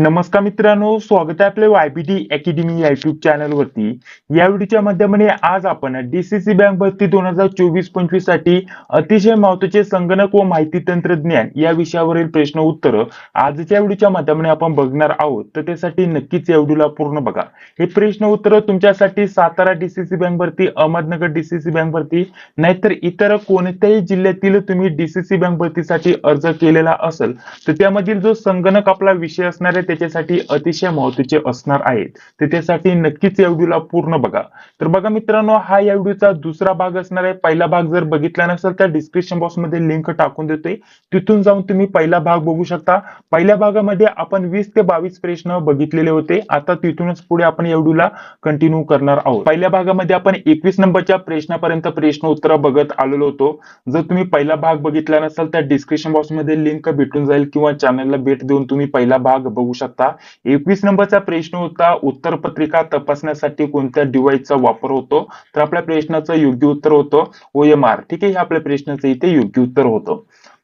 नमस्कार मित्रांनो स्वागत आहे आपल्या वायबीटी अकॅडमी युट्यूब चॅनल वरती. या व्हिडिओच्या माध्यमाने आज आपण डीसीसी बँक भरती दोन हजार चोवीस पंचवीससाठी अतिशय महत्त्वाचे संगणक व माहिती तंत्रज्ञान या विषयावरील प्रश्न उत्तर आजच्या व्हिडिओच्या माध्यमाने आपण बघणार आहोत. तर त्यासाठी नक्कीच या व्हिडिओला पूर्ण बघा. हे प्रश्न उत्तर तुमच्यासाठी सातारा डीसीसी बँक भरती अहमदनगर डीसीसी बँक भरती नाहीतर इतर कोणत्याही जिल्ह्यातील तुम्ही डीसीसी बँक भरतीसाठी अर्ज केलेला असेल तर त्यामधील जो संगणक आपला विषय असणार आहे त्याच्यासाठी अतिशय महत्त्वाचे असणार आहेत. तर त्यासाठी नक्कीच या व्हिडिओला पूर्ण बघा. तर बघा मित्रांनो हा या व्हिडिओचा दुसरा भाग असणार आहे. पहिला भाग जर बघितला नसेल तर डिस्क्रिप्शन बॉक्समध्ये लिंक टाकून देतोय. तिथून जाऊन तुम्ही पहिला भाग बघू शकता. पहिल्या भागामध्ये आपण वीस ते बावीस प्रश्न बघितलेले होते. आता तिथूनच पुढे आपण या व्हिडिओला कंटिन्यू करणार आहोत. पहिल्या भागामध्ये आपण एकवीस नंबरच्या प्रश्नापर्यंत प्रश्न उत्तर बघत आलेलो होतो. जर तुम्ही पहिला भाग बघितला नसेल तर डिस्क्रिप्शन बॉक्समध्ये लिंक भेटून जाईल किंवा चॅनलला भेट देऊन तुम्ही पहिला भाग बघू शकता. एकवीस नंबरचा प्रश्न होता उत्तर पत्रिका तपासण्यासाठी कोणत्या डिव्हाइसचा वापर होतो? तर आपल्या प्रश्नाचं योग्य उत्तर होतं व एम आर ठीक आहे हे आपल्या प्रश्नाचं इथे योग्य उत्तर होतं.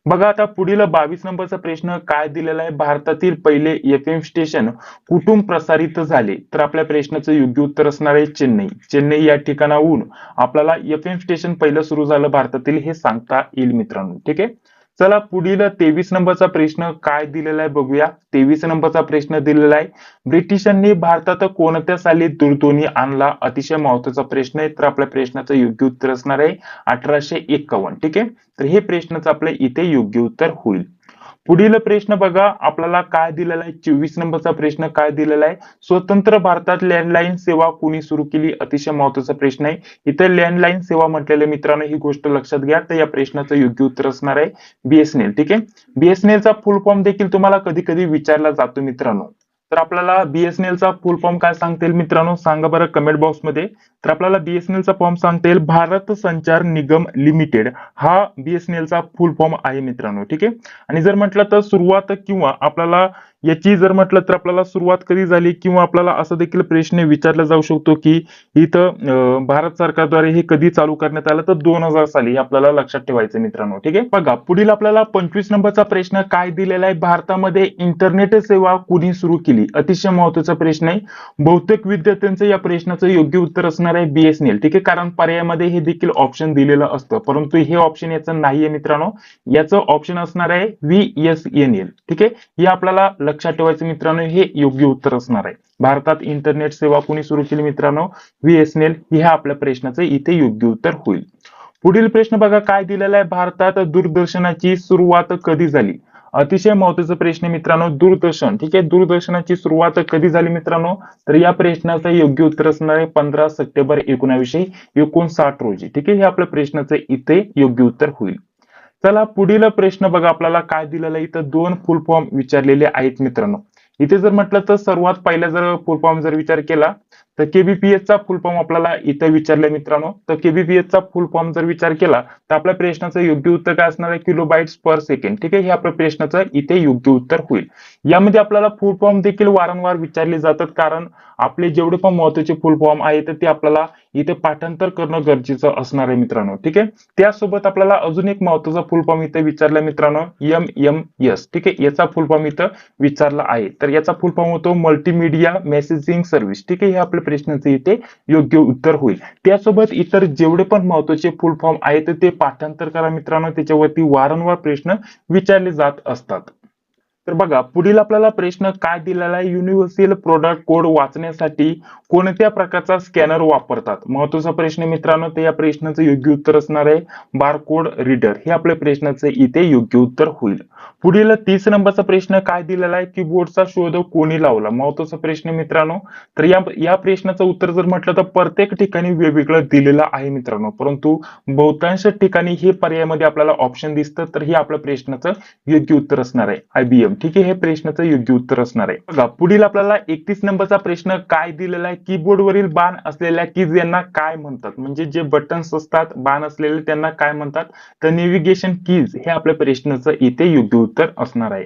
बघा आता पुढील बावीस नंबरचा प्रश्न काय दिलेला आहे? भारतातील पहिले एफ एम स्टेशन कुठून प्रसारित झाले? तर आपल्या प्रश्नाचं योग्य उत्तर असणार आहे चेन्नई. चेन्नई या ठिकाणाहून आपल्याला एफ एम स्टेशन पहिलं सुरू झालं भारतातील हे सांगता येईल मित्रांनो. ठीक आहे? चला पुढील तेवीस नंबरचा प्रश्न काय दिलेला आहे बघूया. तेवीस नंबरचा प्रश्न दिलेला आहे. ब्रिटिशांनी भारतात कोणत्या साली दूरध्वनी आणला? अतिशय महत्त्वाचा प्रश्न आहे. तर आपल्या प्रश्नाचं योग्य उत्तर असणार आहे. अठराशे एक्कावन्न ठीक आहे? तर हे प्रश्नाचं आपल्या इथे योग्य उत्तर होईल. पुढील प्रश्न बघा आपल्याला काय दिलेला आहे? चोवीस नंबरचा प्रश्न काय दिलेला आहे? स्वतंत्र भारतात लँडलाईन सेवा कोणी सुरू केली? अतिशय महत्त्वाचा प्रश्न आहे. इथे लँडलाईन सेवा म्हटलेले मित्रांनो ही गोष्ट लक्षात घ्या. तर या प्रश्नाचं योग्य उत्तर असणार आहे बीएसएनएल ठीक आहे? बीएसएनएल चा फुल फॉर्म देखील तुम्हाला कधी कधी विचारला जातो मित्रांनो. तर आपल्याला बीएसएनएल चा फुल फॉर्म काय सांगता येईल मित्रांनो? सांगा बरं कमेंट बॉक्समध्ये. तर आपल्याला बीएसएनएल चा फॉर्म सांगता येईल भारत संचार निगम लिमिटेड हा बीएसएनएल चा फुल फॉर्म आहे मित्रांनो ठीक आहे? आणि जर म्हटलं तर सुरुवात किंवा आपल्याला याची जर म्हटलं तर आपल्याला सुरुवात कधी झाली? किंवा आपल्याला असं देखील प्रश्न विचारला जाऊ शकतो की इथं भारत सरकारद्वारे हे कधी चालू करण्यात आलं? तर दोन हजार साली हे आपल्याला लक्षात ठेवायचं मित्रांनो ठीक आहे? बघा पुढील आपल्याला पंचवीस नंबरचा प्रश्न काय दिलेला आहे? भारतामध्ये इंटरनेट सेवा कुणी सुरू केली? अतिशय महत्त्वाचा प्रश्न आहे. बहुतेक विद्यार्थ्यांचं या प्रश्नाचं योग्य उत्तर असणार आहे बीएसएनएल ठीक आहे? कारण पर्यायामध्ये हे देखील ऑप्शन दिलेलं असतं. परंतु हे ऑप्शन याचं नाहीये मित्रांनो. याचं ऑप्शन असणार आहे व्हीएसएनएल ठीक आहे? हे आपल्याला लक्षात ठेवायचं मित्रांनो. हे योग्य उत्तर असणार आहे. भारतात इंटरनेट सेवा कोणी सुरू केली मित्रांनो? व्हीएसएनएल हे आपल्या प्रश्नाचं इथे योग्य उत्तर होईल. पुढील प्रश्न बघा. काय दिलेला आहे? भारतात दूरदर्शनाची सुरुवात कधी झाली? अतिशय महत्त्वाचा प्रश्न मित्रांनो दूरदर्शन. ठीक आहे दूरदर्शनाची सुरुवात कधी झाली मित्रांनो? तर या प्रश्नाचं योग्य उत्तर असणार आहे पंधरा सप्टेंबर एकोणावीसशे एकोणसाठ रोजी. ठीक आहे हे आपल्या प्रश्नाचं इथे योग्य उत्तर होईल. चला पुढील प्रश्न बघा आपल्याला काय दिलेला इथं दोन फुल फॉर्म विचारलेले आहेत मित्रांनो. इथे जर म्हटलं तर सर्वात पहिला जर फुल फॉर्म जर विचार केला तर केबीपीएस चा फुल फॉर्म आपल्याला इथं विचारलाय मित्रांनो. तर केबीपीएस चा फुल फॉर्म जर विचार केला तर आपल्या प्रश्नाचं योग्य उत्तर काय असणार आहे? बाईट पर सेकंड ठीक आहे? हे आपल्या प्रश्नाचं इथे योग्य उत्तर होईल. यामध्ये आपल्याला फुल फॉर्म देखील वारंवार विचारले जातात. कारण आपले जेवढे पण महत्त्वाचे फुल फॉर्म आहेत ते आपल्याला इथे पाठांतर करणं गरजेचं असणार आहे मित्रांनो. ठीक आहे? त्यासोबत आपल्याला अजून एक महत्त्वाचा फुल फॉर्म इथे विचारला मित्रांनो. एम एम एस ठीक आहे? याचा फुल फॉर्म इथं विचारला आहे. तर याचा फुल फॉर्म होतो मल्टीमीडिया मेसेजिंग सर्व्हिस ठीक आहे? हे आपले प्रश्नाचं इथे योग्य उत्तर होईल. त्यासोबत इतर जेवढे पण महत्त्वाचे फुल फॉर्म आहेत ते पाठांतर करा मित्रांनो. त्याच्यावरती वारंवार प्रश्न विचारले जात असतात. तर बघा पुढील आपल्याला प्रश्न काय दिलेला आहे? युनिव्हर्सल प्रोडक्ट कोड वाचण्यासाठी कोणत्या प्रकारचा स्कॅनर वापरतात? महत्त्वाचा प्रश्न मित्रांनो तर या प्रश्नाचं योग्य उत्तर असणार आहे. बारकोड रीडर हे आपल्या प्रश्नाचं इथे योग्य उत्तर होईल. पुढील तीस नंबरचा प्रश्न काय दिलेला आहे? कीबोर्डचा शोध कोणी लावला? महत्त्वाचा प्रश्न मित्रांनो तर या या प्रश्नाचं उत्तर जर म्हटलं तर प्रत्येक ठिकाणी वेगवेगळं दिलेलं आहे मित्रांनो. परंतु बहुतांश ठिकाणी हे पर्यायामध्ये आपल्याला ऑप्शन दिसतं तर हे आपल्या प्रश्नाचं योग्य उत्तर असणार आहे. आयबीएम ठीक आहे? हे प्रश्नाचं योग्य उत्तर असणार आहे. बघा पुढील आपल्याला एकतीस नंबरचा प्रश्न काय दिलेला आहे? कीबोर्डवरील बाण असलेल्या कीज यांना काय म्हणतात? म्हणजे जे बटन्स असतात बाण असलेले त्यांना काय म्हणतात? तर नेव्हिगेशन कीज हे आपल्या प्रश्नाचं इथे योग्य उत्तर असणार आहे.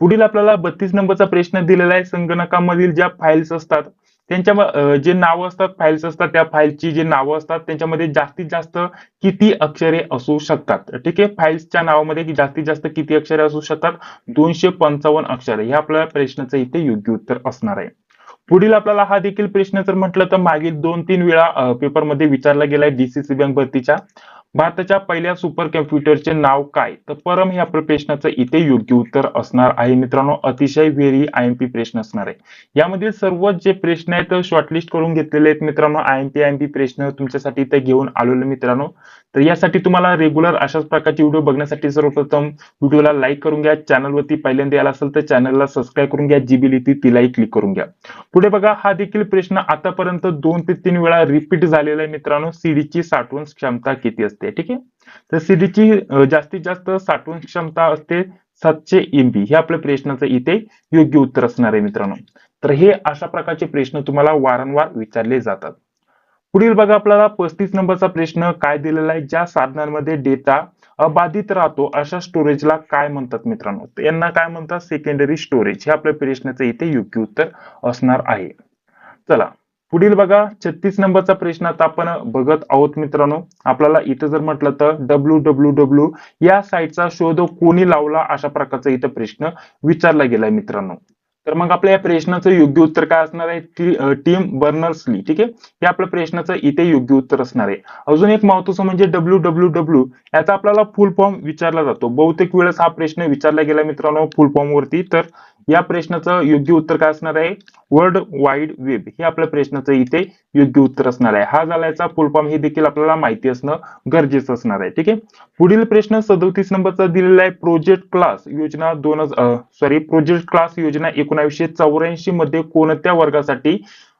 पुढील आपल्याला बत्तीस नंबरचा प्रश्न दिलेला आहे. संगणकामधील ज्या फाईल्स असतात त्यांच्या जे नावं असतात फाईल्स असतात त्या फाईलची जे नावं असतात त्यांच्यामध्ये जास्तीत जास्त किती अक्षरे असू शकतात? ठीक आहे? फाईल्सच्या नावामध्ये जास्तीत जास्त किती अक्षरे असू शकतात? दोनशे पंचावन्न अक्षरे. हे आपल्या प्रश्नाचं इथे योग्य उत्तर असणार आहे. पुढील आपल्याला हा देखील प्रश्न जर म्हटलं तर मागील दोन तीन वेळा पेपरमध्ये विचारला गेलाय डीसीसी बँक भरतीच्या. भारताच्या पहिल्या सुपर कम्प्युटरचे नाव काय? तर परम ह्या प्रश्नाचं इथे योग्य उत्तर असणार आहे. मित्रांनो अतिशय व्हेरी आय एम पी प्रश्न असणार आहे. यामधील सर्व जे प्रश्न आहेत शॉर्टलिस्ट करून घेतलेले आहेत मित्रांनो. I M P I M P प्रश्न तुमच्यासाठी इथे घेऊन आलेलो मित्रांनो. तर यासाठी तुम्हाला रेग्युलर अशाच प्रकारचे व्हिडिओ बघण्यासाठी सर्वप्रथम व्हिडिओला लाईक करून घ्या. चॅनलवरती पहिल्यांदा आला असेल तर चॅनलला सबस्क्राईब करून घ्या. जी बिल येते तिलाही क्लिक करून घ्या. पुढे बघा हा देखील प्रश्न आतापर्यंत दोन ते तीन वेळा रिपीट झालेला आहे मित्रांनो. सीडीची साठवण क्षमता किती असते? ठीक आहे? तर सीडीची जास्तीत जास्त साठवण क्षमता असते सातशे एमबी हे आपल्या प्रश्नाचं इथे योग्य उत्तर असणार आहे मित्रांनो. तर हे अशा प्रकारचे प्रश्न तुम्हाला वारंवार विचारले जातात. पुढील बघा आपल्याला पस्तीस नंबरचा प्रश्न काय दिलेला आहे? ज्या साधनांमध्ये डेटा अबाधित राहतो अशा स्टोरेजला काय म्हणतात मित्रांनो? तर यांना काय म्हणतात? सेकंडरी स्टोरेज हे आपल्या प्रश्नाचं इथे योग्य उत्तर असणार आहे. चला पुढील बघा छत्तीस नंबरचा प्रश्न आता आपण बघत आहोत मित्रांनो. आपल्याला इथं जर म्हटलं तर डब्ल्यू डब्ल्यू डब्ल्यू या साईटचा शोध कोणी लावला? अशा प्रकारचा इथं प्रश्न विचारला गेलाय मित्रांनो. तर मग आपल्या या प्रश्नाचं योग्य उत्तर काय असणार आहे? टीम बर्नर्सली ठीक आहे? हे आपल्या प्रश्नाचं इथे योग्य उत्तर असणार आहे. अजून एक महत्वाचं म्हणजे डब्ल्यू डब्ल्यू डब्ल्यू याचा आपल्याला फुल फॉर्म विचारला जातो. बहुतेक वेळेस हा प्रश्न विचारला गेला मित्रांनो फुल फॉर्म वरती. तर या प्रश्नाचं योग्य उत्तर काय असणार आहे? वर्ल्ड वाईड वेब हे आपल्या प्रश्नाचं इथे योग्य उत्तर असणार आहे. हा झालायचा फुलफॉर्म हे देखील आपल्याला माहिती असणं गरजेचं असणार आहे. ठीक आहे? पुढील प्रश्न सदोतीस नंबरचा दिलेला आहे. प्रोजेक्ट क्लास योजना दोन सॉरी प्रोजेक्ट क्लास योजना एकोणीसशे चौऱ्याऐंशी मध्ये कोणत्या वर्गासाठी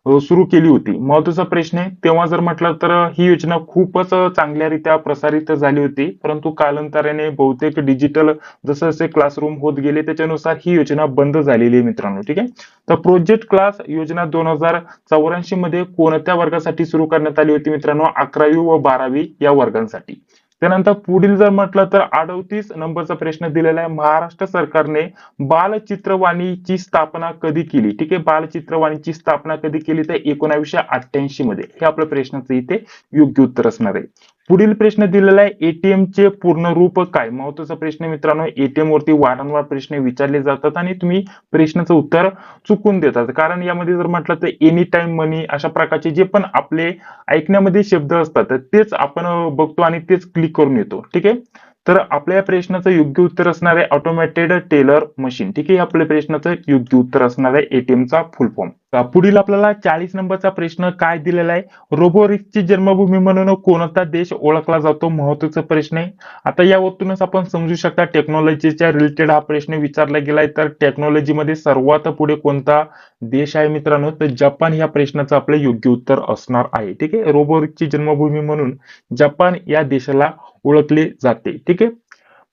सुरू केली होती. महत्त्वाचा प्रश्न आहे. तेव्हा जर म्हटलं तर ही योजना खूपच चांगल्यारित्या प्रसारित झाली होती. परंतु कालांतराने बहुतेक डिजिटल जसे जसे क्लासरूम होत गेले त्याच्यानुसार ही योजना बंद झालेली आहे मित्रांनो. ठीक आहे? तर प्रोजेक्ट क्लास योजना दोन हजार चौऱ्याऐंशी मध्ये कोणत्या वर्गासाठी सुरू करण्यात आली होती मित्रांनो? अकरावी व बारावी या वर्गांसाठी. त्यानंतर पुढील जर म्हटलं तर अडतीस नंबरचा प्रश्न दिलेला आहे. महाराष्ट्र सरकारने बालचित्रवाणीची स्थापना कधी केली? ठीक आहे बालचित्रवाणीची स्थापना कधी केली? तर एकोणावीसशे अठ्ठ्याऐंशी मध्ये. हे आपल्या प्रश्नाचं इथे योग्य उत्तर असणार आहे. पुढील प्रश्न दिलेला आहे एटीएम चे पूर्ण रूप काय? महत्त्वाचा प्रश्न मित्रांनो एटीएम वरती वारंवार प्रश्न विचारले जातात आणि तुम्ही प्रश्नाचं उत्तर चुकून देतात. कारण यामध्ये जर म्हटलं तर एनी टाइम मनी अशा प्रकारचे जे पण आपले ऐकण्यामध्ये शब्द असतात तेच आपण बघतो आणि तेच क्लिक करून येतो. ठीक आहे? तर आपल्या या प्रश्नाचं योग्य उत्तर असणार आहे ऑटोमॅटेड टेलर मशीन ठीक आहे? आपल्या प्रश्नाचं योग्य उत्तर असणार आहे एटीएमचा फुल फॉर्म पुढील आपल्याला चाळीस नंबरचा प्रश्न काय दिलेला आहे? रोबोटिक्सची जन्मभूमी म्हणून कोणता देश ओळखला जातो? महत्त्वाचा प्रश्न आहे. आता यावरतूनच आपण समजू शकता टेक्नॉलॉजीच्या रिलेटेड हा प्रश्न विचारला गेलाय. तर टेक्नॉलॉजीमध्ये सर्वात पुढे कोणता देश आहे मित्रांनो? तर जपान या प्रश्नाचं आपलं योग्य उत्तर असणार आहे. ठीक आहे? रोबोटिक्सची जन्मभूमी म्हणून जपान या देशाला ओळखले जाते. ठीक आहे?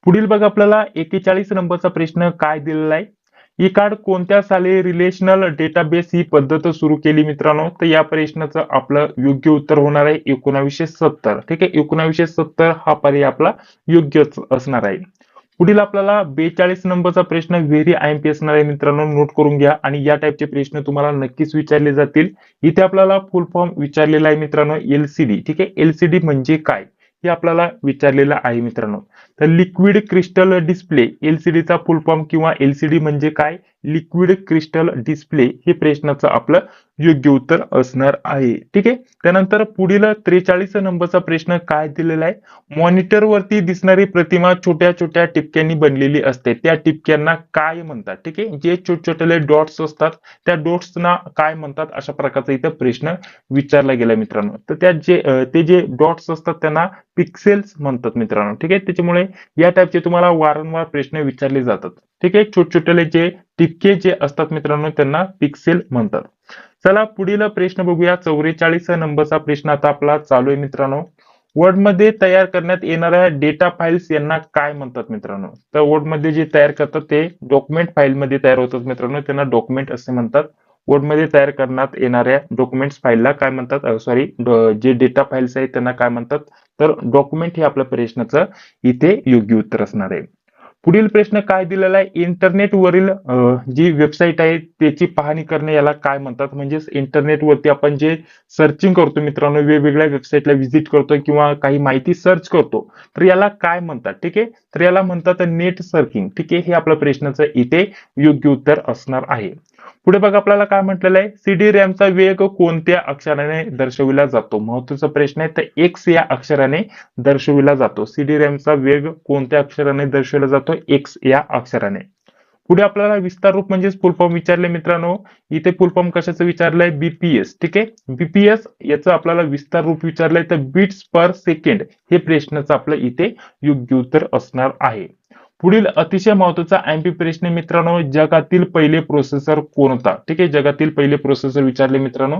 पुढील बघा आपल्याला एकेचाळीस नंबरचा प्रश्न काय दिलेला आहे? ई कार्ड कोणत्या साली रिलेशनल डेटाबेस ही पद्धत सुरू केली मित्रांनो? तर या प्रश्नाचं आपलं योग्य उत्तर होणार आहे एकोणावीसशे सत्तर. ठीक आहे? एकोणावीसशे सत्तर हा पर्याय आपला योग्य असणार आहे. पुढील आपल्याला बेचाळीस नंबरचा प्रश्न व्हेरी आय एम पी असणार आहे मित्रांनो. नोट करून घ्या आणि या टाईपचे प्रश्न तुम्हाला नक्कीच विचारले जातील. इथे आपल्याला फुल फॉर्म विचारलेला आहे मित्रांनो एलसीडी ठीक आहे? एलसीडी म्हणजे काय? हे आपल्याला विचारलेलं आहे मित्रांनो. तर लिक्विड क्रिस्टल डिस्प्ले एलसीडीचा फुल फॉर्म किंवा एलसीडी म्हणजे काय? लिक्विड क्रिस्टल डिस्प्ले हे प्रश्नाचं आपलं योग्य उत्तर असणार आहे. ठीक आहे? त्यानंतर पुढील त्रेचाळीस नंबरचा प्रश्न काय दिलेला आहे? मॉनिटर वरती दिसणारी प्रतिमा छोट्या छोट्या टिपक्यांनी बनलेली असते. त्या टिपक्यांना काय म्हणतात? ठीक आहे? जे छोटे छोटे डॉट्स असतात त्या डॉट्सना काय म्हणतात? अशा प्रकारचा इथं प्रश्न विचारला गेला मित्रांनो. तर त्या जे ते जे डॉट्स असतात त्यांना पिक्सेल्स म्हणतात मित्रांनो. ठीक आहे? त्याच्यामुळे या टाईपचे तुम्हाला वारंवार प्रश्न विचारले जातात. ठीक आहे? छोटे जे टिपके जे असतात मित्रांनो त्यांना पिक्सेल म्हणतात. चला पुढील प्रश्न बघूया. चौवेचाळीस नंबरचा प्रश्न आता आपला चालू आहे मित्रांनो. वर्डमध्ये तयार करण्यात येणाऱ्या डेटा फाईल्स यांना काय म्हणतात मित्रांनो? तर वर्डमध्ये जे तयार करतात ते डॉक्युमेंट फाईल मध्ये तयार होतात मित्रांनो. त्यांना डॉक्युमेंट असे म्हणतात. वर्डमध्ये तयार करण्यात येणाऱ्या डॉक्युमेंट्स फाईलला काय म्हणतात? सॉरी जे डेटा फाईल्स आहेत त्यांना काय म्हणतात? तर डॉक्युमेंट हे आपल्या प्रश्नाचं इथे योग्य उत्तर असणार आहे. पुढील प्रश्न काय दिलेला आहे? इंटरनेटवरील जी वेबसाईट आहे त्याची पाहणी करणे याला काय म्हणतात? म्हणजेच इंटरनेटवरती आपण जे सर्चिंग करतो मित्रांनो वेगवेगळ्या वेबसाईटला व्हिजिट करतो किंवा काही माहिती सर्च करतो तर याला काय म्हणतात? ठीक आहे? तर याला म्हणतात नेट सर्किंग ठीक आहे? हे आपल्या प्रश्नाचं इथे योग्य उत्तर असणार आहे. पुढे बघा आपल्याला काय म्हटलेलं आहे? सीडी रॅमचा वेग कोणत्या अक्षराने दर्शविला जातो? महत्त्वाचा प्रश्न आहे तर एक्स या अक्षराने दर्शविला जातो. सीडी रॅमचा वेग कोणत्या अक्षराने दर्शविला जातो? एक्स या अक्षराने. पुढे आपल्याला विस्तार रूप म्हणजेच फुल फॉर्म विचारले मित्रांनो. इथे फुल फॉर्म कशाचं विचारलंय? बीपीएस ठीक आहे? बीपीएस याचं आपल्याला विस्तार रूप विचारलंय तर बीट्स पर सेकंड हे प्रश्नाचं आपलं इथे योग्य उत्तर असणार आहे. पुढील अतिशय महत्त्वाचा एमपी प्रश्न मित्रांनो जगातील पहिले प्रोसेसर कोणता ठीक आहे जगातील पहिले प्रोसेसर विचारले मित्रांनो.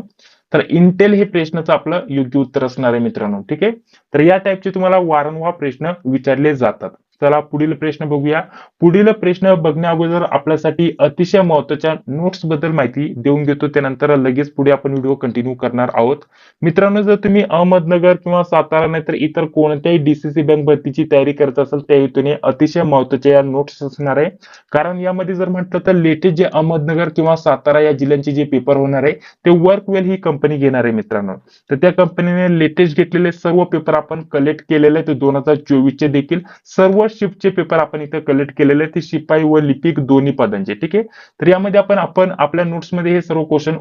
तर इंटेल हे प्रश्नाचं आपलं योग्य उत्तर असणार आहे मित्रांनो ठीक आहे? तर या टाईपचे तुम्हाला वारंवार प्रश्न विचारले जातात. चला पुढील प्रश्न बघूया. पुढील प्रश्न बघण्या अगोदर आपल्यासाठी अतिशय महत्त्वाच्या नोट्सबद्दल माहिती देऊन घेतो त्यानंतर लगेच पुढे आपण व्हिडिओ कंटिन्यू करणार आहोत. मित्रांनो जर तुम्ही अहमदनगर किंवा सातारा नाही तर इतर कोणत्याही डीसीसी बँक भरतीची तयारी करत असाल त्या हेतूने अतिशय महत्त्वाच्या या नोट्स असणार आहे. कारण यामध्ये जर म्हटलं तर लेटेस्ट जे अहमदनगर किंवा सातारा या जिल्ह्यांचे जे पेपर होणार आहे ते वर्क वेल ही कंपनी घेणार आहे मित्रांनो. तर त्या कंपनीने लेटेस्ट घेतलेले सर्व पेपर आपण कलेक्ट केलेले ते दोन हजार चोवीसचे देखील. सर्व शिफ्टचे पेपर आपण इथे कलेक्ट केलेले ते शिपाई व लिपिक दोन्ही पदांचे ठीक आहे? तर यामध्ये आपण आपण आपल्या नोट्समध्ये हे सर्व क्वेश्चन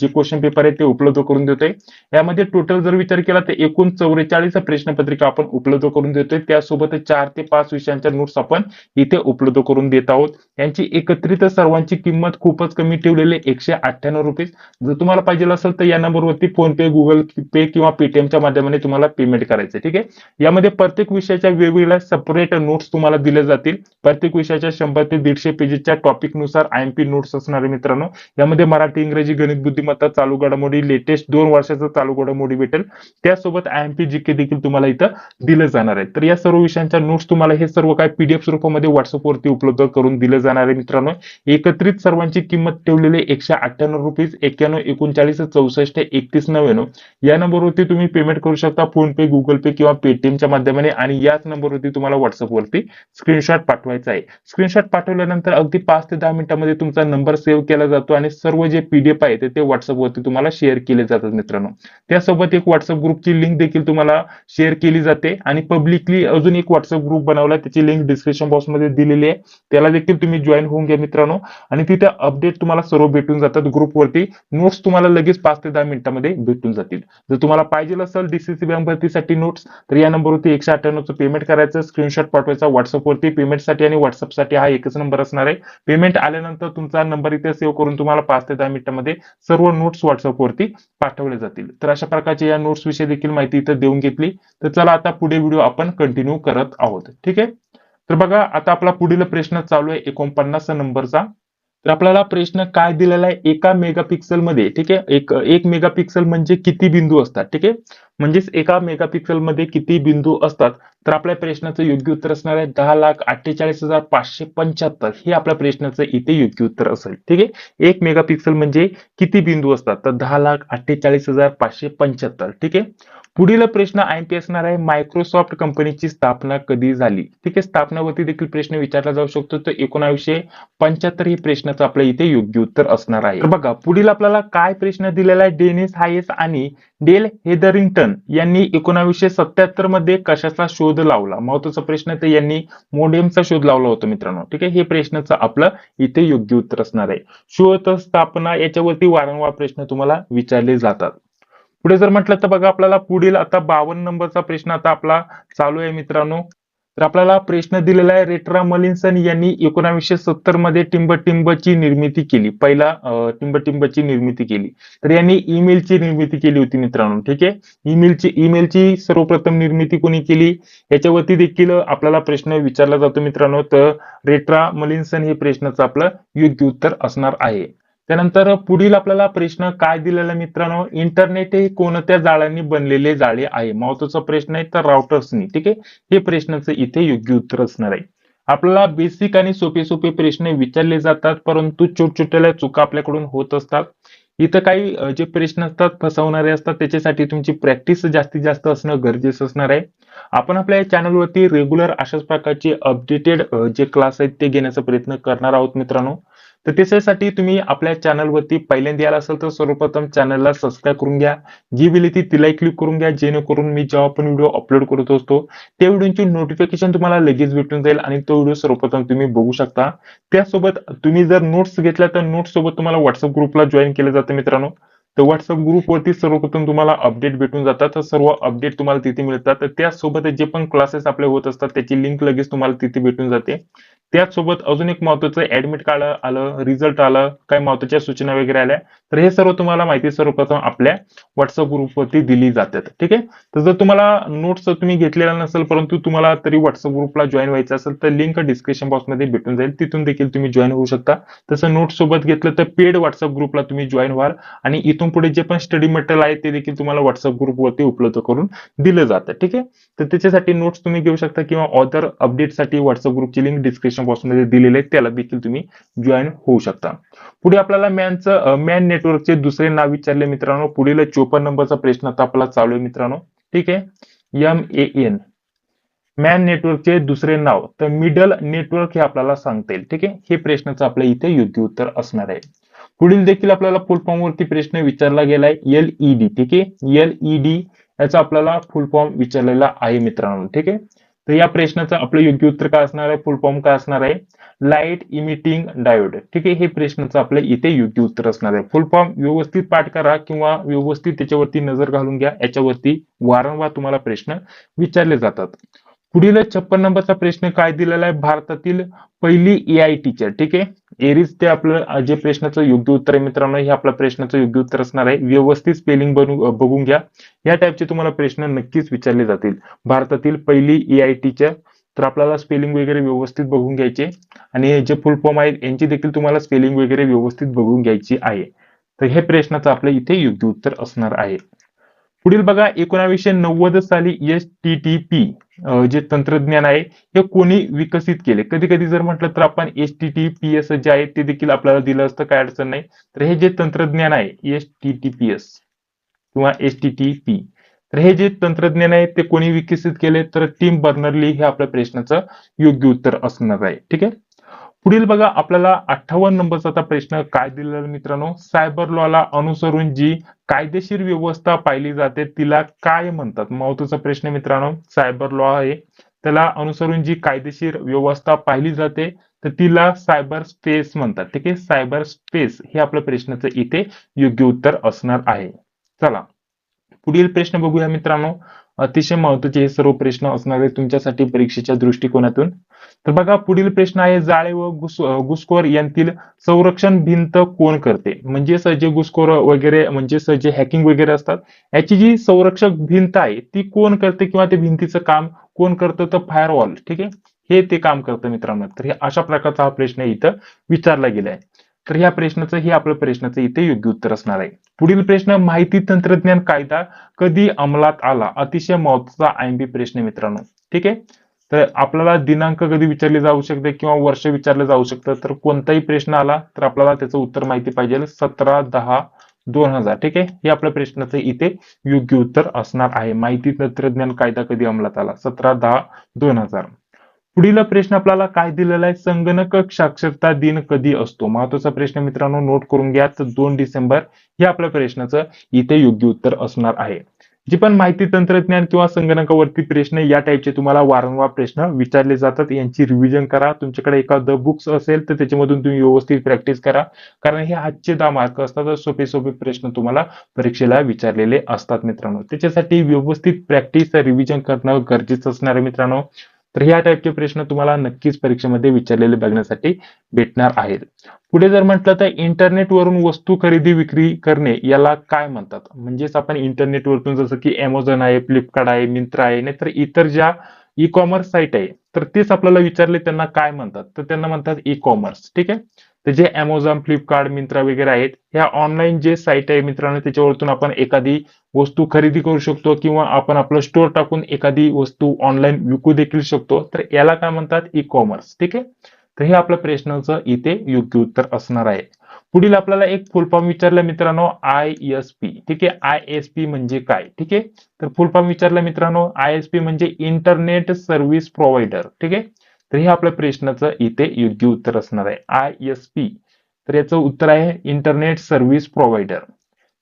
जे क्वेश्चन पेपर आहे ते उपलब्ध करून देतोय. यामध्ये टोटल जर विचार केला तर एकूण चौवेचाळीस प्रश्नपत्रिका आपण उपलब्ध करून देतोय. त्यासोबत चार ते पाच विषयांच्या नोट्स आपण इथे उपलब्ध करून देत आहोत. यांची एकत्रित सर्वांची किंमत खूपच कमी ठेवलेली एकशे अठ्ठ्याण्णव रुपये. जर तुम्हाला पाहिजे असेल तर या नंबरवरती फोन पे गुगल पे किंवा पेटीएमच्या माध्यमाने तुम्हाला पेमेंट करायचं ठीक आहे? यामध्ये प्रत्येक विषयाच्या वेगवेगळ्या सेपरेट नोट्स तुम्हाला दिले जातील. प्रत्येक विषयाच्या शंभर ते दीडशे पेजेसच्या टॉपिकनुसार आय एम पी नोट्स असणार आहे मित्रांनो यामध्ये मराठी इंग्रजी गणित बुद्धिमत्ता चालू घडामोडी लेटेस्ट दोन वर्षाचा चालू घडामोडी भेटेल. त्यासोबत I M P G K देखील तुम्हाला इथं दिलं जाणार आहे. तर या सर्व विषयांच्या नोट्स तुम्हाला हे सर्व काय पीडीएफ स्वरूपामध्ये व्हॉट्सअपवरती उपलब्ध करून दिलं जाणार आहे मित्रांनो. एकत्रित सर्वांची किंमत ठेवलेली एकशे अठ्ठ्याण्णव रुपीज एक्क्याण्णव एकोणचाळीस चौसष्ट एकतीस नव्याण्णव. या नंबरवरती तुम्ही पेमेंट करू शकता फोन पे गुगल पे किंवा पेटीएमच्या माध्यमाने आणि याच नंबरवरती तुम्हाला व्हॉट्सअपवरती स्क्रीनशॉट पाठवायचा आहे. स्क्रीनशॉट पाठवल्यानंतर अगदी पाच ते दहा मिनिटांमध्ये तुमचा नंबर सेव्ह केला जातो आणि सर्व जे पीडीएफ आहे ते- व्हॉट्सअपवरती तुम्हाला शेअर केले जातात मित्रांनो. त्यासोबत एक व्हॉट्सअप ग्रुपची लिंक देखील तुम्हाला शेअर केली जाते आणि पब्लिकली अजून एक व्हॉट्सअप ग्रुप बनवला त्याची लिंक डिस्क्रिप्शन बॉक्समध्ये दिलेली आहे. त्याला देखील तुम्ही जॉईन होऊन घ्या मित्रांनो. आणि तिथे अपडेट तुम्हाला सर्व भेटून जातात ग्रुपवरती नोट्स तुम्हाला लगेच पाच ते दहा मिनिटांमध्ये भेटून जातील. जर तुम्हाला पाहिजे असेल डीसीसी बँक भरतीसाठी नोट्स तर या नंबरवरती एकशे अठ्ठ्याण्णवचं पेमेंट करायचं. स्क्रीनशॉट पाठवायचं व्हॉट्सअपवरती पेमेंटसाठी आणि व्हॉट्सअपसाठी हा एकच नंबर असणार आहे. पेमेंट आल्यानंतर तुमचा नंबर इथे सेव्ह करून तुम्हाला पाच ते दहा मिनिटांमध्ये सर्व नोट्स व्हॉट्सअपवरती पाठवले जातील. तर अशा प्रकारच्या या नोट्स विषयी देखील माहिती इथं देऊन घेतली. तर चला आता पुढे व्हिडिओ आपण कंटिन्यू करत आहोत. ठीक आहे? तर बघा आता आपला पुढील प्रश्न चालू आहे. एकोणपन्नास नंबरचा. तर आपल्याला प्रश्न काय दिलेला आहे? एका मेगापिक्सलमध्ये ठीक आहे? एक एक मेगापिक्सल म्हणजे किती बिंदू असतात ठीक आहे? म्हणजेच एका मेगापिक्सलमध्ये किती बिंदू असतात? तर आपल्या प्रश्नाचं योग्य उत्तर असणार आहे दहा लाख अठ्ठेचाळीस हजार पाचशे पंच्याहत्तर. हे आपल्या प्रश्नाचं इथे योग्य उत्तर असेल ठीक आहे? एक मेगापिक्सल म्हणजे किती बिंदू असतात? तर दहा लाख अठ्ठेचाळीस हजार पाचशे पंच्याहत्तर ठीक आहे? पुढील प्रश्न आयपी असणार आहे. मायक्रोसॉफ्ट कंपनीची स्थापना कधी झाली? ठीक आहे स्थापनावरती देखील प्रश्न विचारला जाऊ शकतो. तर एकोणावीसशे पंच्याहत्तर हे प्रश्नाचं आपल्या इथे योग्य उत्तर असणार आहे. बघा पुढील आपल्याला काय प्रश्न दिलेला आहे? डेनिस हायस आणि डेल हेदरिंग्टन यांनी एकोणावीसशे सत्याहत्तरमध्ये कशाचा शोध लावला? महत्त्वाचा प्रश्न तर यांनी मोडेमचा शोध लावला होता मित्रांनो. ठीक आहे हे प्रश्नाचं आपलं इथे योग्य उत्तर असणार आहे. शोध स्थापना याच्यावरती वारंवार प्रश्न तुम्हाला विचारले जातात. पुढे जर म्हटलं तर बघा आपल्याला पुढील आता बावन्न नंबरचा प्रश्न आता आपला चालू आहे मित्रांनो. तर आपल्याला प्रश्न दिलेला आहे रेट्रा मलिन्सन यांनी एकोणावीसशे सत्तरमध्ये टिंबटिंबची निर्मिती केली. पहिला टिंब टिंबची निर्मिती केली. तर यांनी ईमेलची निर्मिती केली होती मित्रांनो ठीक आहे? ईमेलची ईमेलची सर्वप्रथम निर्मिती कोणी केली? याच्यावरती देखील आपल्याला प्रश्न विचारला जातो मित्रांनो. तर रेट्रा मलिन्सन हे प्रश्नाचं आपलं योग्य उत्तर असणार आहे. त्यानंतर पुढील आपल्याला प्रश्न काय दिलेला मित्रांनो? इंटरनेट हे कोणत्या जाळ्यांनी बनलेले जाळे आहे? महत्त्वाचा प्रश्न आहे तर राउटर्सनी ठीक आहे? हे प्रश्नाचं इथे योग्य उत्तर असणार आहे. आपल्याला बेसिक आणि सोपे सोपे प्रश्न विचारले जातात परंतु छोटछोट्या चुका आपल्याकडून होत असतात. इथं काही जे प्रश्न असतात फसवणारे असतात त्याच्यासाठी तुमची प्रॅक्टिस जास्तीत जास्त असणं गरजेचं असणार आहे. आपण आपल्या चॅनलवरती रेग्युलर अशाच प्रकारचे अपडेटेड जे क्लास आहेत ते घेण्याचा प्रयत्न करणार आहोत मित्रांनो. तर त्याच्यासाठी तुम्ही आपल्या चॅनलवरती पहिल्यांदा यायला असेल तर सर्वप्रथम चॅनलला सबस्क्राईब करून घ्या. जी बिल ती तिलाही क्लिक करून घ्या. जेणेकरून मी जेव्हा पण व्हिडिओ अपलोड करत असतो त्या व्हिडिओची नोटिफिकेशन तुम्हाला लगेच भेटून जाईल आणि तो व्हिडिओ सर्वप्रथम तुम्ही बघू शकता. त्यासोबत तुम्ही जर नोट्स घेतल्या तर नोट्स सोबत तुम्हाला व्हॉट्सअप ग्रुपला जॉईन केलं जातं मित्रांनो. तर व्हॉट्सअप ग्रुपवरती सर्वप्रथम तुम्हाला अपडेट भेटून जातात. तर सर्व अपडेट तुम्हाला तिथे मिळतात. तर त्यासोबत जे पण क्लासेस आपले होत असतात त्याची लिंक लगेच तुम्हाला तिथे भेटून जाते. त्याचसोबत अजून एक महत्वाचं ऍडमिट कार्ड आलं रिझल्ट आलं काही महत्त्वाच्या सूचना वगैरे आल्या तर हे सर्व तुम्हाला माहिती सर्वप्रथम आपल्या व्हॉट्सअप ग्रुपवरती दिली जातात. ठीक आहे? तर जर तुम्हाला नोट्स तुम्ही घेतलेला नसेल परंतु तुम्हाला तरी व्हॉट्सअप ग्रुपला जॉईन व्हायचं असेल तर लिंक डिस्क्रिप्शन बॉक्समध्ये भेटून जाईल. तिथून देखील तुम्ही जॉईन होऊ शकता. तसं नोट्स सोबत घेतलं तर पेड व्हॉट्सअप ग्रुपला तुम्ही जॉईन व्हाल. आणि इथून पुढे जे पण स्टडी मटेरियल आहे ते देखील तुम्हाला व्हॉट्सअप ग्रुपवरती उपलब्ध करून दिलं जातं ठीक आहे? तर त्याच्यासाठी नोट्स तुम्ही घेऊ शकता किंवा ऑदर अपडेटसाठी व्हॉट्सअप ग्रुपची लिंक डिस्क्रिप्शन बॉक्समध्ये दिलेली आहे त्याला देखील तुम्ही जॉईन होऊ शकता. पुढे आपल्याला मॅनचं मॅन नेटवर्कचे दुसरे नाव विचारले मित्रांनो. पुढील चोपन्न नंबरचा प्रश्न आता आपला चालू आहे मित्रांनो ठीक आहे? एम ए एन मॅन नेटवर्कचे दुसरे नाव. तर मिडल नेटवर्क हे आपल्याला सांगता येईल ठीक आहे? हे प्रश्नाचं आपल्या इथे योग्य उत्तर असणार आहे. पुढील देखील आपल्याला फुल फॉर्म वरती प्रश्न विचारला गेलाय एलईडी ठीक आहे? एलईडी याचा आपल्याला फुल फॉर्म विचारलेला आहे मित्रांनो ठीक आहे? तर या प्रश्नाचं आपलं योग्य उत्तर काय असणार आहे? फुल फॉर्म काय असणार आहे? लाइट इमिटिंग डायोड ठीक आहे? हे प्रश्नाचं आपलं इथे योग्य उत्तर असणार आहे. फुल फॉर्म व्यवस्थित पाठ करा किंवा व्यवस्थित त्याच्यावरती नजर घालून घ्या. याच्यावरती वारंवार तुम्हाला प्रश्न विचारले जातात. पुढील छप्पन नंबरचा प्रश्न काय दिलेला आहे? भारतातील पहिली एआय टीचर ठीक आहे? एरीज ते आपलं जे प्रश्नाचं योग्य उत्तर आहे मित्रांनो हे आपल्या प्रश्नाचं योग्य उत्तर असणार आहे. व्यवस्थित स्पेलिंग बनू बघून घ्या. या टाईपचे तुम्हाला प्रश्न नक्कीच विचारले जातील. भारतातील पहिली ए आय टीचर तर आपल्याला स्पेलिंग वगैरे व्यवस्थित बघून घ्यायचे. आणि जे फुल फॉर्म आहेत यांची देखील तुम्हाला स्पेलिंग वगैरे व्यवस्थित बघून घ्यायची आहे. तर हे प्रश्नाचं आपलं इथे योग्य उत्तर असणार आहे. पुढील बघा एकोणावीसशे नव्वद साली एस टी टी पी जे तंत्रज्ञान आहे हे कोणी विकसित केले? कधी कधी जर म्हटलं तर आपण S T T P S जे आहे ते देखील आपल्याला दिलं असतं काय अडचण नाही. तर हे जे तंत्रज्ञान आहे S T T P S किंवा एस टी टी पी तर हे जे तंत्रज्ञान आहे ते कोणी विकसित केले? तर टीम बर्नरली हे आपल्या प्रश्नाचं योग्य उत्तर असणार आहे. ठीक आहे? पुढील बघा आपल्याला अठ्ठावन्न नंबरचा आता प्रश्न काय दिलेला मित्रांनो? सायबर लॉला अनुसरून जी कायदेशीर व्यवस्था पाहिली जाते तिला काय म्हणतात? महत्त्वाचा प्रश्न मित्रांनो सायबर लॉ आहे. त्याला अनुसरून जी कायदेशीर व्यवस्था पाहिली जाते तर तिला सायबर स्पेस म्हणतात. ठीक आहे? सायबर स्पेस हे आपल्या प्रश्नाचं इथे योग्य उत्तर असणार आहे. चला पुढील प्रश्न बघूया मित्रांनो. अतिशय महत्त्वाचे हे सर्व प्रश्न असणार आहेत तुमच्यासाठी परीक्षेच्या दृष्टिकोनातून. तर बघा पुढील प्रश्न आहे जाळे व घुस घुसखोर यांतील संरक्षण भिंत कोण करते? म्हणजेच जे घुसखोर वगैरे म्हणजेच जे हॅकिंग वगैरे असतात. याची जी संरक्षक भिंत आहे ती कोण करते किंवा ते भिंतीचं काम कोण करतं? तर फायरवॉल ठीक आहे? हे ते काम करतं मित्रांनो. तर हे अशा प्रकारचा हा प्रश्न इथं विचारला गेलाय. तर या प्रश्नाचं हे आपल्या प्रश्नाचं इथे योग्य उत्तर असणार आहे. पुढील प्रश्न माहिती तंत्रज्ञान कायदा कधी अंमलात आला? अतिशय महत्त्वाचा आयएमपी प्रश्न मित्रांनो. ठीक आहे? तर आपल्याला दिनांक कधी विचारले जाऊ शकते किंवा वर्ष विचारलं जाऊ शकतं? तर कोणताही प्रश्न आला तर आपल्याला त्याचं उत्तर माहिती पाहिजे. सतरा दहा दोन हजार. ठीक आहे? हे आपल्या प्रश्नाचं इथे योग्य उत्तर असणार आहे. माहिती तंत्रज्ञान कायदा कधी अंमलात आला? सतरा दहा दोन हजार. पुढील प्रश्न आपल्याला काय दिलेला आहे? संगणक साक्षरता दिन कधी असतो? महत्त्वाचा प्रश्न मित्रांनो नोट करून घ्या. तर दोन डिसेंबर हे आपल्या प्रश्नाचं इथे योग्य उत्तर असणार आहे. जी पण माहिती तंत्रज्ञान किंवा संगणकावरती प्रश्न या टाईपचे तुम्हाला वारंवार प्रश्न विचारले जातात. यांची रिव्हिजन करा. तुमच्याकडे एखादं बुक्स असेल तर त्याच्यामधून तुम्ही व्यवस्थित प्रॅक्टिस करा. कारण हे आजचे दहा मार्क असतात. सोपे सोपे प्रश्न तुम्हाला परीक्षेला विचारलेले असतात मित्रांनो. त्याच्यासाठी व्यवस्थित प्रॅक्टिस रिव्हिजन करणं गरजेचं असणार आहे मित्रांनो. तर ह्या टाईपचे प्रश्न तुम्हाला नक्कीच परीक्षेमध्ये विचारलेले बघण्यासाठी भेटणार आहेत. पुढे जर म्हटलं तर इंटरनेटवरून वस्तू खरेदी विक्री करणे याला काय म्हणतात? म्हणजेच आपण इंटरनेटवरून जसं की अमेझॉन आहे फ्लिपकार्ट आहे मिंत्रा आहे नाहीतर इतर ज्या ई कॉमर्स साईट आहे तर तेच आपल्याला विचारले त्यांना काय म्हणतात? तर त्यांना म्हणतात ई कॉमर्स ठीक आहे? तर जे अमेझॉन फ्लिपकार्ट मिंत्रा वगैरे आहेत ह्या ऑनलाईन जे साईट आहे मित्रांनो त्याच्यावरतून आपण एखादी वस्तू खरेदी करू शकतो किंवा आपण आपलं स्टोअर टाकून एखादी वस्तू ऑनलाईन विकू देखील शकतो. तर याला काय म्हणतात? ई कॉमर्स ठीक आहे? तर हे आपल्या प्रश्नाचं इथे योग्य उत्तर असणार आहे. पुढील आपल्याला एक फुल फॉर्म विचारला मित्रांनो आय एस पी ठीक आहे? आय एस पी म्हणजे काय? ठीक आहे? तर फुल फॉर्म विचारला मित्रांनो आय एस पी म्हणजे इंटरनेट सर्व्हिस प्रोव्हायडर ठीक आहे? तर हे आपल्या प्रश्नाचं इथे योग्य उत्तर असणार आहे. आय एस पी तर याचं उत्तर आहे इंटरनेट सर्व्हिस प्रोव्हायडर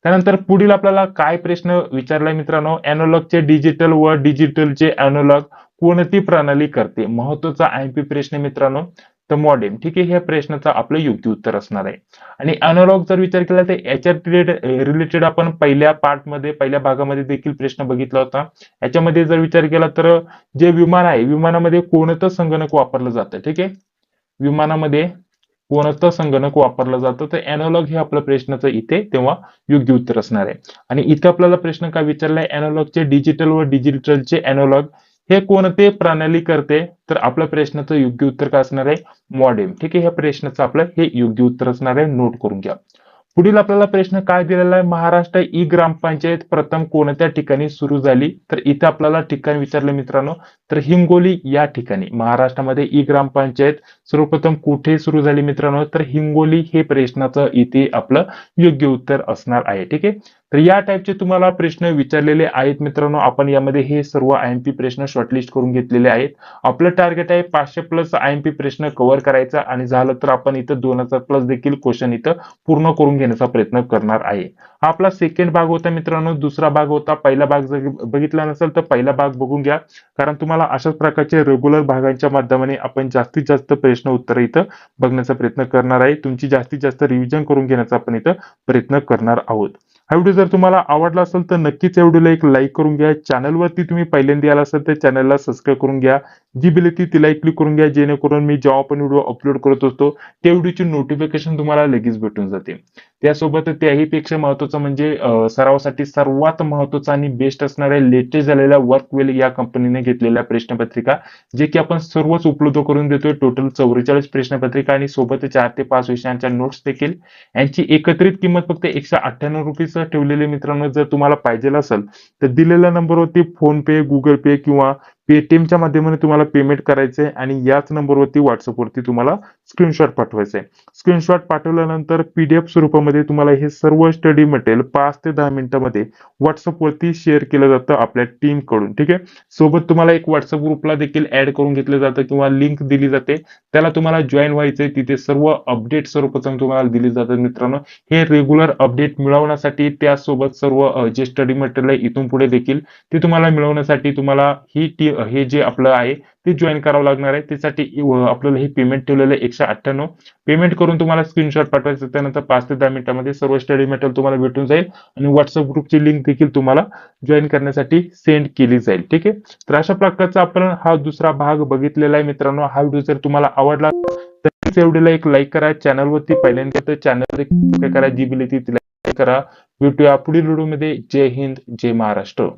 त्यानंतर पुढील आपल्याला काय प्रश्न विचारलाय मित्रांनो? अॅनोलॉगचे डिजिटल व डिजिटलचे अॅनोलॉग कोणती प्रणाली करते? महत्त्वाचा आयपी प्रश्न मित्रांनो. तर मॉडेम ठीक आहे ह्या प्रश्नाचं आपलं योग्य उत्तर असणार आहे. आणि अनलॉग जर विचार केला तर याच्या रिलेटेड आपण पहिल्या पार्टमध्ये पहिल्या भागामध्ये देखील प्रश्न बघितला होता. याच्यामध्ये जर विचार केला तर जे विमान आहे विमानामध्ये कोणतं संगणक वापरलं जातं ठीक आहे? विमानामध्ये कोणतं संगणक वापरलं जातं? तर अॅनॉलॉग हे आपल्या प्रश्नाचं इथे तेव्हा योग्य उत्तर असणार आहे. आणि इथे आपल्याला प्रश्न काय विचारलाय? अॅनॉलॉगचे डिजिटल व डिजिटलचे अॅनॉलॉग हे कोणते प्रणाली करते. तर आपल्या प्रश्नाचं योग्य उत्तर काय असणार आहे? मॉडेम ठीक आहे ह्या प्रश्नाचं आपलं हे योग्य उत्तर असणार आहे. नोट करून घ्या. पुढील आपल्याला प्रश्न काय दिलेला आहे? महाराष्ट्र ई ग्रामपंचायत प्रथम कोणत्या ठिकाणी सुरू झाली? तर इथे आपल्याला ठिकाण विचारलं मित्रांनो. तर हिंगोली या ठिकाणी. महाराष्ट्रामध्ये ई ग्रामपंचायत सर्वप्रथम कुठे सुरू झाली मित्रांनो? तर हिंगोली हे प्रश्नाचं इथे आपलं योग्य उत्तर असणार आहे. ठीक आहे? तर या टाईपचे तुम्हाला प्रश्न विचारलेले आहेत मित्रांनो. आपण यामध्ये हे सर्व आय पी प्रश्न शॉर्टलिस्ट करून घेतलेले आहेत. आपलं टार्गेट आहे पाचशे प्लस आय पी प्रश्न कव्हर करायचा आणि झालं तर आपण इथं दोन हजार प्लस देखील क्वेश्चन इथं पूर्ण करून घेण्याचा प्रयत्न करणार आहे. हा आपला सेकंड भाग होता मित्रांनो. दुसरा भाग होता पहिला भाग. जर बघितला नसेल तर पहिला भाग बघून घ्या. कारण तुम्हाला अशाच प्रकारचे रेग्युलर भागांच्या माध्यमाने आपण जास्तीत जास्त प्रश्न उत्तर इथं बघण्याचा प्रयत्न करणार आहे. तुमची जास्तीत जास्त रिव्हिजन करून घेण्याचा आपण इथं प्रयत्न करणार आहोत. हा व्हिडिओ जर तुम्हाला आवडला असेल तर नक्कीच या व्हिडिओला एक लाईक करून घ्या. चॅनलवरती तुम्ही पहिल्यांदा आला असेल तर चॅनलला सबस्क्राईब करून घ्या. जी बिल ती तिला क्लिक करून घ्या जेणेकरून मी जेव्हा पण व्हिडिओ अपलोड करत असतो त्या व्हिडिओची नोटिफिकेशन तुम्हाला लगेच भेटून जाते. त्यासोबत त्याही पेक्षा महत्वाचं म्हणजे सरावासाठी सर्वात महत्वाचं आणि बेस्ट असणाऱ्या लेटेस्ट झालेल्या वर्कवेल या कंपनीने घेतलेल्या प्रश्नपत्रिका जे की आपण सर्वच उपलब्ध करून देतोय टोटल चौवेचाळीस प्रश्नपत्रिका आणि सोबत चार ते पाच विषयांच्या नोट्स देखील. यांची एकत्रित किंमत फक्त एकशे अठ्ठ्याण्णव रुपये ठेवलेली मित्रांनो जर तुम्हाला पाहिजे असेल तर दिलेल्या नंबरवरती फोन पे गुगल पे किंवा पेटीएमच्या माध्यमाने तुम्हाला पेमेंट करायचंय आणि याच नंबरवरती व्हॉट्सअपवरती तुम्हाला स्क्रीनशॉट पाठवायचं आहे स्क्रीनशॉट पाठवल्यानंतर पीडीएफ स्वरूपामध्ये तुम्हाला हे सर्व स्टडी मटेरियल पाच ते दहा मिनिटांमध्ये व्हॉट्सअपवरती शेअर केलं जातं आपल्या टीमकडून ठीक आहे? सोबत तुम्हाला एक व्हॉट्सअप ग्रुपला देखील ऍड करून घेतलं जातं किंवा लिंक दिली जाते. त्याला तुम्हाला जॉईन व्हायचंय. तिथे सर्व अपडेट सर्वप्रथम तुम्हाला दिली जातात मित्रांनो. हे रेग्युलर अपडेट मिळवण्यासाठी त्यासोबत सर्व जे स्टडी मटेरियल आहे इथून पुढे देखील ते तुम्हाला मिळवण्यासाठी तुम्हाला ही टीम हे जे आपलं आहे ते जॉईन करावं लागणार आहे. त्यासाठी आपल्याला हे पेमेंट ठेवलेलं आहे एकशे अठ्ठ्याण्णव. पेमेंट करून तुम्हाला स्क्रीनशॉट पाठवायचं त्यानंतर पाच ते दहा मिनिटांमध्ये सर्व स्टडी मटेरियल तुम्हाला भेटून जाईल आणि व्हॉट्सअप ग्रुपची लिंक देखील तुम्हाला जॉईन करण्यासाठी सेंड केली जाईल. ठीक आहे? तर अशा प्रकारचा आपण हा दुसरा भाग बघितलेला आहे मित्रांनो. हा व्हिडिओ जर तुम्हाला आवडला तर एवढीला व्हिडिओला एक लाईक करा. चॅनलवरती पहिल्यांदा तर चॅनल करा. जी बिल तिला करा. भेटूया पुढील व्हिडिओमध्ये जय हिंद जय महाराष्ट्र.